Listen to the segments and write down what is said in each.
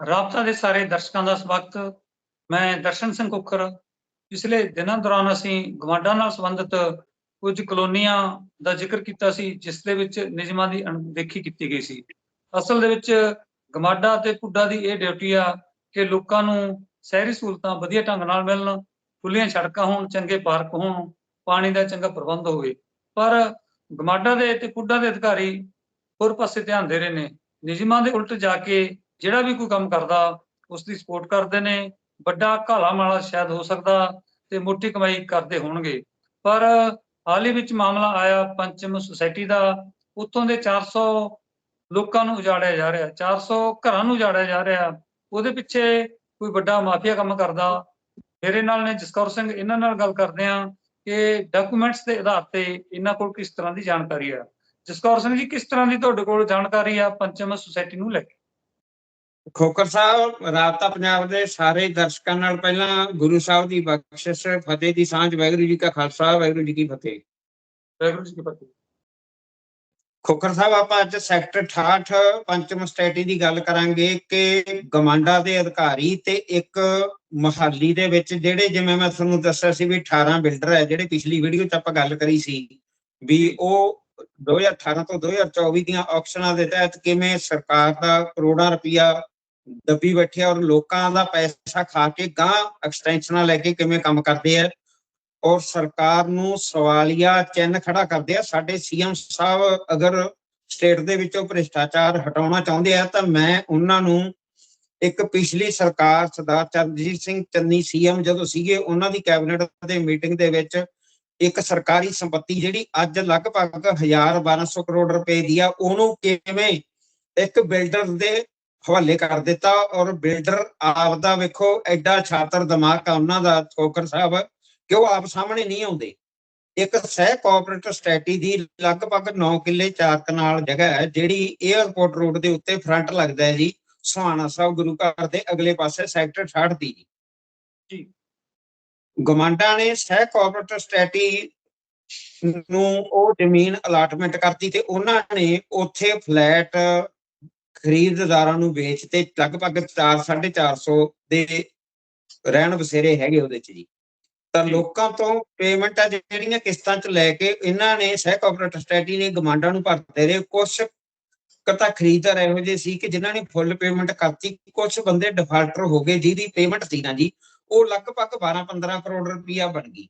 ਰਾਬਤਾ ਦੇ ਸਾਰੇ ਦਰਸ਼ਕਾਂ ਦਾ ਸਵਾਗਤ। ਮੈਂ ਦਰਸ਼ਨ ਸਿੰਘ ਕੁੱਕਰ ਪਿਛਲੇ ਦਿਨਾਂ ਦੌਰਾਨ ਅਸੀਂ ਗਵਾਂਡਾ ਨਾਲ ਸੰਬੰਧਿਤ ਕੁਝ ਕਲੋਨੀਆਂ ਦਾ ਜ਼ਿਕਰ ਕੀਤਾ ਸੀ, ਜਿਸ ਦੇ ਵਿੱਚ ਨਿਯਮਾਂ ਦੀ ਅਣਦੇਖੀ ਕੀਤੀ ਗਈ ਸੀ। ਅਸਲ ਦੇ ਵਿੱਚ ਗਮਾਡਾ ਤੇ ਪੁੱਡਾ ਦੀ ਇਹ ਡਿਊਟੀ ਆ ਕਿ ਲੋਕਾਂ ਨੂੰ ਸ਼ਹਿਰੀ ਸਹੂਲਤਾਂ ਵਧੀਆ ਢੰਗ ਨਾਲ ਮਿਲਣ ਖੁੱਲੀਆਂ ਸੜਕਾਂ ਹੋਣ, ਚੰਗੇ ਪਾਰਕ ਹੋਣ, ਪਾਣੀ ਦਾ ਚੰਗਾ ਪ੍ਰਬੰਧ ਹੋਵੇ। ਪਰ ਗਮਾਡਾ ਦੇ ਤੇ ਪੁੱਡਾ ਦੇ ਅਧਿਕਾਰੀ ਹੋਰ ਪਾਸੇ ਧਿਆਨ ਦੇ ਰਹੇ ਨੇ। ਨਿਯਮਾਂ ਦੇ ਉਲਟ ਜਾ ਕੇ ਜਿਹੜਾ ਵੀ ਕੋਈ ਕੰਮ ਕਰਦਾ ਉਸ ਦੀ ਸਪੋਰਟ ਕਰਦੇ ਨੇ, ਵੱਡਾ ਘਾਲਾ ਮਾਲਾ ਸ਼ਾਇਦ ਹੋ ਸਕਦਾ ਤੇ ਮੋਟੀ ਕਮਾਈ ਕਰਦੇ ਹੋਣਗੇ। ਪਰ ਹਾਲ ਹੀ ਵਿੱਚ ਮਾਮਲਾ ਆਇਆ ਪੰਚਮ ਸੁਸਾਇਟੀ ਦਾ, ਉੱਥੋਂ ਦੇ 400 ਲੋਕਾਂ ਨੂੰ ਉਜਾੜਿਆ ਜਾ ਰਿਹਾ 400 ਘਰਾਂ ਨੂੰ ਉਜਾੜਿਆ ਜਾ ਰਿਹਾ। ਉਹਦੇ ਪਿੱਛੇ ਕੋਈ ਵੱਡਾ ਮਾਫੀਆ ਕੰਮ ਕਰਦਾ। ਮੇਰੇ ਨਾਲ ਨੇ ਜਸਕੌਰ ਸਿੰਘ, ਇਹਨਾਂ ਨਾਲ ਗੱਲ ਕਰਦੇ ਆ ਕਿ ਡਾਕੂਮੈਂਟਸ ਦੇ ਆਧਾਰ ਤੇ ਇਹਨਾਂ ਕੋਲ ਕਿਸ ਤਰ੍ਹਾਂ ਦੀ ਜਾਣਕਾਰੀ ਆ। ਜਸਕੌਰ ਸਿੰਘ ਜੀ, ਕਿਸ ਤਰ੍ਹਾਂ ਦੀ ਤੁਹਾਡੇ ਕੋਲ ਜਾਣਕਾਰੀ ਆ ਪੰਚਮ ਸੁਸਾਇਟੀ ਨੂੰ ਲੈ ਕੇ? ਖੋਕਰ ਸਾਹਿਬ ਰਾਬਤਾ ਪੰਜਾਬ ਦੇ ਸਾਰੇ ਦਰਸ਼ਕਾਂ ਨਾਲ ਪਹਿਲਾਂ ਗੁਰੂ ਸਾਹਿਬ ਦੀ ਬਖਸ਼ਿਸ਼ ਫਤਿਹ ਦੀ ਸਾਂਝ ਵਾਹਿਗੁਰੂ ਜੀ ਕਾ ਖਾਲਸਾ ਵਾਹਿਗੁਰੂ ਜੀ ਕੀ ਫਤਿਹ। ਵਾਹਿਗੁਰੂ ਜੀ ਕੀ ਫਤਿਹ। ਖੋਕਰ ਸਾਹਿਬ ਆਪਾਂ ਅੱਜ ਸੈਕਟਰ 68 ਪੰਚਮ ਸਟੇਟੀ ਦੀ ਗੱਲ ਕਰਾਂਗੇ ਕਿ ਗਮਾਂਡਾ ਦੇ ਅਧਿਕਾਰੀ ਤੇ ਇੱਕ ਮਹਾਲੀ ਦੇ ਵਿੱਚ ਜਿਹੜੇ ਜਿਵੇਂ ਮੈਂ ਤੁਹਾਨੂੰ ਦੱਸਿਆ ਸੀ ਵੀ 18 ਬਿਲਡਰ ਹੈ ਜਿਹੜੇ ਪਿਛਲੀ ਵੀਡੀਓ 'ਚ ਆਪਾਂ ਗੱਲ ਕਰੀ ਸੀ ਵੀ ਉਹ 2018 ਤੋਂ 2024 ਦੀਆਂ ਆਕਸ਼ਨਾਂ ਦੇ ਤਹਿਤ ਕਿਵੇਂ ਸਰਕਾਰ ਦਾ ਕਰੋੜਾਂ ਰੁਪਇਆ ਦੱਬੀ ਬੈਠੇ ਔਰ ਲੋਕਾਂ ਦਾ ਪੈਸਾ ਖਾ ਕੇ ਗਾਂ ਐਕਸਟੈਂਸ਼ਨਾਂ ਲੈ ਕੇ ਕਿਵੇਂ ਕੰਮ ਕਰਦੇ ਆ? ਔਰ ਸਰਕਾਰ ਨੂੰ ਸਵਾਲੀਆ ਚਿੰਨ ਖੜਾ ਕਰਦੇ ਆ। ਸਾਡੇ ਸੀਐਮ ਸਾਹਿਬ ਅਗਰ ਸਟੇਟ ਦੇ ਵਿੱਚੋਂ ਭ੍ਰਿਸ਼ਟਾਚਾਰ ਹਟਾਉਣਾ ਚਾਹੁੰਦੇ ਆ, ਤਾਂ ਮੈਂ ਉਹਨਾਂ ਨੂੰ ਇੱਕ ਪਿਛਲੀ ਸਰਕਾਰ ਸਰਦਾਰ ਚਰਨਜੀਤ ਸਿੰਘ ਚੰਨੀ ਸੀਐਮ ਜਦੋਂ ਸੀਗੇ, ਉਹਨਾਂ ਦੀ ਕੈਬਨਿਟ ਦੇ ਮੀਟਿੰਗ ਦੇ ਵਿੱਚ ਇੱਕ ਸਰਕਾਰੀ ਸੰਪਤੀ ਜਿਹੜੀ ਅੱਜ ਲਗਭਗ 1000 1200 ਕਰੋੜ ਰੁਪਏ ਦੀ ਆ, ਉਹਨੂੰ ਕਿਵੇਂ ਇੱਕ ਬਿਲਡਰ ਦੇ ਹਵਾਲੇ ਕਰ ਦਿੱਤਾ ਔਰ ਬਿਲਡਰ ਆਪ ਦਾ ਵੇਖੋ ਐਡਾ ਛਾਤਰ ਦਿਮਾਗ ਆ ਉਹਨਾਂ ਦਾ ਠੋਕਰ ਸਾਹਿਬ ਕਿ ਉਹ ਆਪ ਸਾਹਮਣੇ ਨਹੀਂ ਆਉਂਦੇ। ਇੱਕ ਸਹਿ ਕੋਆਪਰੇਟਿਵ ਸਟ੍ਰੈਟੀ ਦੀ ਲਗਭਗ 9 ਕਿੱਲੇ 4 ਕਨਾਲ ਜਗ੍ਹਾ ਹੈ ਜਿਹੜੀ 에ਅਰਪੋਰਟ ਰੋਡ ਦੇ ਉੱਤੇ ਫਰੰਟ ਲੱਗਦਾ ਹੈ ਜੀ ਸੁਹਾਣਾ ਸਾਹਿਬ ਗੁਰੂ ਘਰ ਦੇ ਅਗਲੇ ਪਾਸੇ ਸੈਕਟਰ 68 ਦੀ ਜੀ। ਜੀ। ਗਮਾਂਡਾ ਨੇ ਸਹਿ ਕੋਆਪਰੇਟਿਵ ਸਟ੍ਰੈਟੀ ਨੂੰ ਉਹ ਜ਼ਮੀਨ ਅਲਾਟਮੈਂਟ ਕਰਤੀ ਤੇ ਉਹਨਾਂ ਨੇ ਉੱਥੇ ਫਲੈਟ ਖਰੀਦਦਾਰਾਂ ਨੂੰ ਵੇਚਤੇ ਲਗਭਗ 4 450 ਦੇ ਰਹਿਣ ਬਸੇਰੇ ਹੈਗੇ ਉਹਦੇ ਚ ਜੀ। ਤਾਂ। ਲੋਕਾਂ ਤੋਂ ਪੇਮੈਂਟਾਂ ਜਿਹੜੀਆਂ ਕਿਸ਼ਤਾਂ ਚ ਲੈ ਕੇ ਇਹਨਾਂ ਨੇ ਸਹਿ ਕੋਆਪਰੇਟਿਵ ਸਟ੍ਰੈਟੀ ਨੇ ਗਮਾਂਡਾਂ ਨੂੰ ਭਰਦੇ ਰਹੇ ਕੁਝ ਕਤਾ ਖਰੀਦਦਾਰ ਇਹੋ ਜਿਹੇ ਸੀ ਕਿ ਜਿਨ੍ਹਾਂ ਨੇ ਫੁੱਲ ਪੇਮੈਂਟ ਕਰਤੀ ਕੁਝ ਬੰਦੇ ਡਿਫਾਲਟਰ ਹੋ ਗਏ ਜਿਹਦੀ ਪੇਮੈਂਟ ਸੀ ਨਾ ਜੀ ਉਹ ਲਗਭਗ 12-15 ਕਰੋੜ ਰੁਪਈਆ ਬਣ ਗਈ।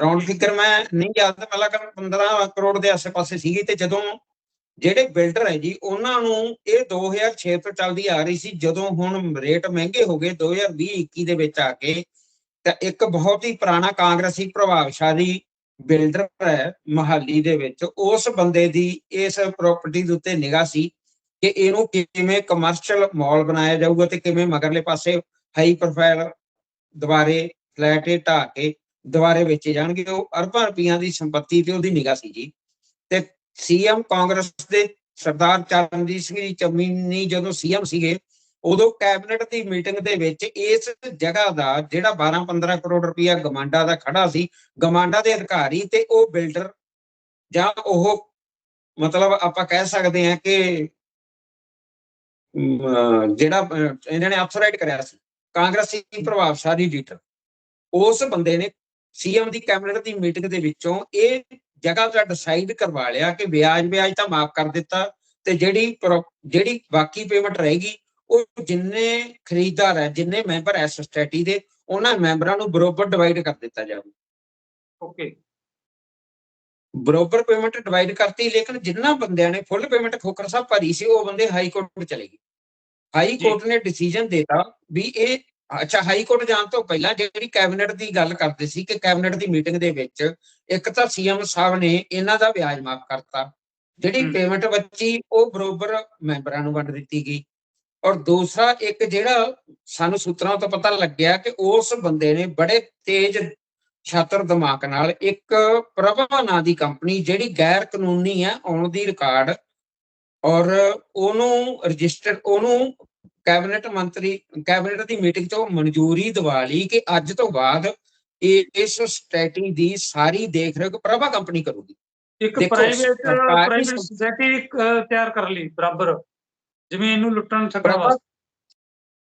ਰਾਉਂਡ ਫਿਗਰ ਮੈਂ ਨਹੀਂ ਯਾਦ ਪਹਿਲਾਂ ਕਰ 15 ਕਰੋੜ ਦੇ ਆਸ-ਪਾਸੇ ਸੀਗੀ ਤੇ ਜਦੋਂ ਜਿਹੜੇ ਬਿਲਡਰ ਹੈ ਜੀ, ਉਹਨਾਂ ਨੂੰ ਇਹ 2006 ਤੋਂ ਚੱਲਦੀ ਆ ਰਹੀ ਸੀ, ਜਦੋਂ ਹੁਣ ਰੇਟ ਮਹਿੰਗੇ ਹੋ ਗਏ 2020-21 ਦੇ ਵਿੱਚ ਆ ਕੇ, ਤਾਂ ਇੱਕ ਬਹੁਤ ਹੀ ਪੁਰਾਣਾ ਕਾਂਗਰਸੀ ਪ੍ਰਭਾਵਸ਼ਾਲੀ ਬਿਲਡਰ ਹੈ ਮਹਾਲੀ ਦੇ ਵਿੱਚ, ਉਸ ਬੰਦੇ ਦੀ ਇਸ ਪ੍ਰਾਪਰਟੀ ਦੇ ਉੱਤੇ ਨਿਗਾਹ ਸੀ ਕਿ ਇਹਨੂੰ ਕਿਵੇਂ ਕਮਰਸ਼ੀਅਲ ਮਾਲ ਬਣਾਇਆ ਜਾਊਗਾ ਤੇ ਕਿਵੇਂ ਮਗਰਲੇ ਪਾਸੇ ਹਾਈ ਪ੍ਰੋਫਾਈਲ ਦੁਬਾਰੇ ਫਲੈਟ ਇਹ ਢਾਹ ਕੇ ਦੁਬਾਰੇ ਵੇਚੇ ਜਾਣਗੇ, ਉਹ ਅਰਬਾਂ ਰੁਪਈਆਂ ਦੀ ਸੰਪਤੀ ਤੇ ਉਹਦੀ ਨਿਗਾਹ ਸੀ ਜੀ। ਤੇ ਸੀਐਮ ਕਾਂਗਰਸ ਦੇ ਸਰਦਾਰ ਚਰਨਜੀਤ ਸਿੰਘ ਜੀ ਚੰਮੀ ਜਦੋਂ ਸੀਐਮ ਸੀਗੇ, ਉਦੋਂ ਕੈਬਨਿਟ ਦੀ ਮੀਟਿੰਗ ਦੇ ਵਿੱਚ ਇਸ ਜਗ੍ਹਾ ਦਾ ਜਿਹੜਾ 12-15 ਕਰੋੜ ਰੁਪਇਆ ਗਮਾਂਡਾ ਦਾ ਖੜਾ ਸੀ, ਗਮਾਂਡਾ ਦੇ ਅਧਿਕਾਰੀ ਤੇ ਉਹ ਬਿਲਡਰ ਜਾਂ ਉਹ ਮਤਲਬ ਆਪਾਂ ਕਹਿ ਸਕਦੇ ਹਾਂ ਕਿ ਜਿਹੜਾ ਇਹਨਾਂ ਨੇ ਅਫਸਰਾਈਟ ਕਰਿਆ ਸੀ, ਕਾਂਗਰਸੀ ਪ੍ਰਭਾਵਸ਼ਾਲੀ ਲੀਡਰ। ਉਸ ਬੰਦੇ ਨੇ ਸੀਐਮ ਦੀ ਕੈਬਨਿਟ ਦੀ ਮੀਟਿੰਗ ਦੇ ਵਿੱਚੋਂ ਇਹ ਜਗ੍ਹਾ ਦਾ ਡਿਸਾਈਡ ਕਰਵਾ ਲਿਆ ਕਿ ਵਿਆਜ ਵਿਆਜ ਤਾਂ ਮਾਫ ਕਰ ਦਿੱਤਾ ਤੇ ਜਿਹੜੀ ਜਿਹੜੀ ਬਾਕੀ ਪੇਮੈਂਟ ਰਹੇਗੀ ਉਹ ਜਿੰਨੇ ਖਰੀਦਦਾਰ ਹੈ ਜਿੰਨੇ ਮੈਂਬਰ ਐ ਸੋਸਾਇਟੀ ਦੇ ਉਹਨਾਂ ਮੈਂਬਰਾਂ ਨੂੰ ਬਰੋਬਰ ਡਿਵਾਈਡ ਕਰ ਦਿੱਤਾ ਜਾਵੇ। ਓਕੇ ਬਰੋਬਰ ਪੇਮੈਂਟ ਡਿਵਾਈਡ ਕਰਤੀ ਲੇਕਿਨ ਜਿੰਨਾ ਬੰਦਿਆਂ ਨੇ ਫੁੱਲ ਪੇਮੈਂਟ ਖੋਕਰ ਸਾਹਿਬ ਭਰੀ ਸੀ ਉਹ ਬੰਦੇ ਹਾਈ ਕੋਰਟ ਚਲੇ ਗਏ। ਹਾਈ। ਕੋਰਟ ਨੇ ਡਿਸੀਜਨ ਦਿੱਤਾ ਵੀ ਇਹ ਅੱਛਾ ਹਾਈ ਕੋਰਟ ਜਾਣ ਤੋਂ ਪਹਿਲਾਂ ਜਿਹੜੀ ਕੈਬਨਿਟ ਦੀ ਗੱਲ ਕਰਦੇ ਸੀ ਕਿ ਕੈਬਨਿਟ ਦੀ ਮੀਟਿੰਗ ਦੇ ਵਿੱਚ ਇੱਕ ਤਾਂ ਸੀਐਮ ਸਾਹਿਬ ਨੇ ਇਹਨਾਂ ਦਾ ਵਿਆਜ ਮਾਫ ਕਰਤਾ ਜਿਹੜੀ। ਪੇਮੈਂਟ ਬੱਚੀ ਉਹ ਬਰੋਬਰ ਮੈਂਬਰਾਂ ਨੂੰ ਵੰਡ ਦਿੱਤੀ ਗਈ ਔਰ ਦੂਸਰਾ ਇੱਕ ਜਿਹੜਾ ਸਾਨੂੰ ਸੂਤਰਾਂ ਤੋਂ ਪਤਾ ਲੱਗਿਆ ਕਿ ਉਸ ਬੰਦੇ ਨੇ ਬੜੇ ਤੇਜ਼ ਛਾਤਰ ਦਿਮਾਗ ਨਾਲ ਇੱਕ ਪ੍ਰਭਾ ਨਾਂ ਦੀ ਕੰਪਨੀ ਜਿਹੜੀ ਗੈਰ ਕਾਨੂੰਨੀ ਹੈ ਆਉਣ ਦੀ ਰਿਕਾਰਡ ਔਰ ਉਹਨੂੰ ਰਜਿਸਟਰ ਉਹਨੂੰ ਕੈਬਨਿਟ ਮੰਤਰੀ ਕੈਬਨਿਟ ਦੀ ਮੀਟਿੰਗ 'ਚ ਮਨਜ਼ੂਰੀ ਦਿਵਾ ਲਈ ਕਿ ਅੱਜ ਤੋਂ ਬਾਅਦ ਇਹ ਇਸ ਸਟੇਟੀ ਦੀ ਸਾਰੀ ਦੇਖਰੇਖ ਪ੍ਰਭਾ ਕੰਪਨੀ ਕਰੂਗੀ। ਇੱਕ ਪ੍ਰਾਈਵੇਟ ਪ੍ਰਾਈਵੇਟ ਸੁਸਾਇਟੀ ਤਿਆਰ ਕਰ ਲਈ ਬਰਾਬਰ। ਜ਼ਮੀਨ ਨੂੰ ਲੁੱਟਣ ਪ੍ਰਭਾ ਵਾਸਤੇ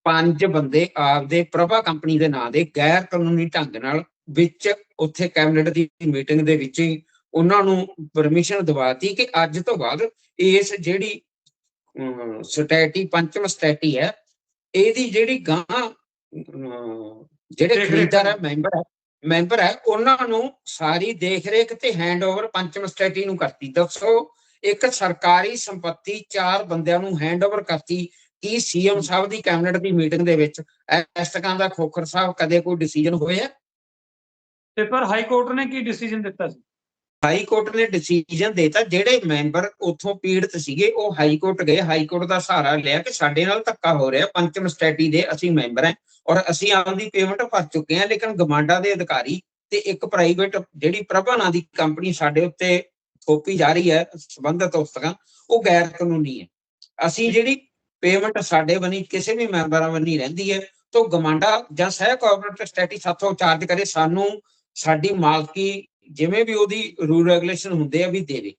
ਪੰਜ ਬੰਦੇ ਆਪਦੇ ਪ੍ਰਭਾ ਕੰਪਨੀ ਦੇ ਨਾਂ ਦੇ ਗੈਰ ਕਾਨੂੰਨੀ ਢੰਗ ਨਾਲ ਵਿੱਚ ਉੱਥੇ ਕੈਬਨਿਟ ਦੀ ਮੀਟਿੰਗ ਦੇ ਵਿੱਚ ਹੀ ਉਹਨਾਂ ਨੂੰ ਪਰਮਿਸ਼ਨ ਦਿਵਾਤੀ ਕਿ ਅੱਜ ਤੋਂ ਬਾਅਦ ਇਸ ਜਿਹੜੀ ਸਟੈਟੀ ਪੰਚਮ ਸਟੈਟੀ ਹੈ ਇਹਦੀ ਜਿਹੜੀ ਗਾਂ ਜਿਹੜੇ ਖਰੀਦਦਾਰ ਹੈ ਮੈਂਬਰ ਹੈ ਮੈਂਬਰ ਹੈ, ਉਹਨਾਂ ਨੂੰ ਸਾਰੀ ਦੇਖ ਤੇ ਹੈਂਡਓਵਰ ਪੰਚਮ ਸਟੈਟੀ ਨੂੰ ਕਰਤੀ। ਦੱਸੋ, ਇੱਕ ਸਰਕਾਰੀ ਸੰਪਤੀ ਚਾਰ ਬੰਦਿਆਂ ਨੂੰ ਹੈਂਡਓਵਰ ਕਰਤੀ ਕੀ ਸੀਐਮ ਸਾਹਿਬ ਦੀ ਕੈਬਨਿਟ ਦੀ ਮੀਟਿੰਗ ਦੇ ਵਿੱਚ? ਇਸ ਤਰ੍ਹਾਂ ਦਾ ਖੋਖਰ ਸਾਹਿਬ ਕਦੇ ਕੋਈ ਡਿਸੀਜਨ ਹੋਇਆ? ਤੇ ਪਰ ਹਾਈ ਕੋਰਟ ਨੇ ਕੀ ਡਿਸੀਜਨ ਦਿੱਤਾ ਸੀ? ਹਾਈ ਕੋਰਟ ਨੇ ਡਿਸੀਜਨ ਦੇਤਾ, ਜਿਹੜੇ ਮੈਂਬਰ ਉੱਥੋਂ ਪੀੜਤ ਸੀਗੇ, ਉਹ ਹਾਈ ਕੋਰਟ ਗਏ। ਹਾਈ ਕੋਰਟ ਦਾ ਸਹਾਰਾ ਲਿਆ ਕਿ ਸਾਡੇ ਨਾਲ ਧੱਕਾ ਹੋ ਰਿਹਾ। ਪੰਚਮ ਸਟੈਟੀ ਦੇ ਅਸੀਂ ਮੈਂਬਰ ਹਾਂ ਔਰ ਅਸੀਂ ਆਪਦੀ ਪੇਮੈਂਟ ਭਰ ਚੁੱਕੇ ਹਾਂ, ਲੇਕਿਨ ਗਮਾਂਡਾ ਦੇ ਅਧਿਕਾਰੀ ਤੇ ਇੱਕ ਪ੍ਰਾਈਵੇਟ ਜਿਹੜੀ ਪ੍ਰਭਾ ਨਾਂ ਦੀ ਕੰਪਨੀ ਸਾਡੇ ਉੱਤੇ ਥੋਪੀ ਜਾ ਰਹੀ ਹੈ, ਸੰਬੰਧਤ ਉਸਤਕਾਂ ਉਹ ਗੈਰ ਕਾਨੂੰਨੀ ਹੈ। ਅਸੀਂ ਜਿਹੜੀ ਪੇਮੈਂਟ ਸਾਡੇ ਬਣੀ, ਕਿਸੇ ਵੀ ਮੈਂਬਰਾਂ ਵੱਲੋਂ ਰਹਿੰਦੀ ਹੈ। ਤਾਂ ਗਮਾਂਡਾ ਜਾਂ ਸਹਿ ਕੋਆਪਰੇਟਿਵ ਸਟੈਟੀ ਸਾਥੋਂ ਚਾਰਜ ਕਰੇ, ਸਾਨੂੰ ਸਾਡੀ ਮਾਲਕੀ ਜਿਵੇਂ ਵੀ ਉਹਦੀ ਰੂਲ ਰੈਗੂਲੇਸ਼ਨ ਹੁੰਦੇ ਆ ਵੀ ਦੇਵੇ